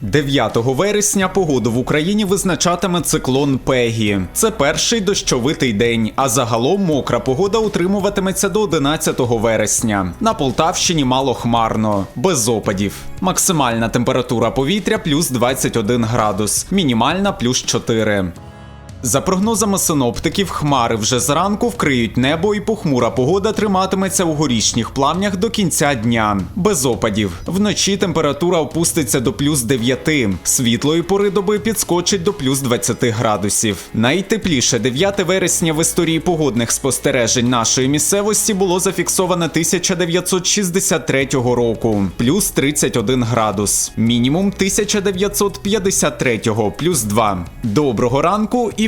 9 вересня погоду в Україні визначатиме циклон Пегі. Це перший дощовитий день, а загалом мокра погода утримуватиметься до 11 вересня. На Полтавщині мало хмарно, без опадів. Максимальна температура повітря плюс 21 градус, мінімальна плюс 4. За прогнозами синоптиків, хмари вже зранку вкриють небо і похмура погода триматиметься у горішніх плавнях до кінця дня. Без опадів. Вночі температура опуститься до плюс 9. Світлої пори доби підскочить до плюс 20 градусів. Найтепліше 9 вересня в історії погодних спостережень нашої місцевості було зафіксовано 1963 року, плюс 31 градус. Мінімум 1953 плюс 2. Доброго ранку і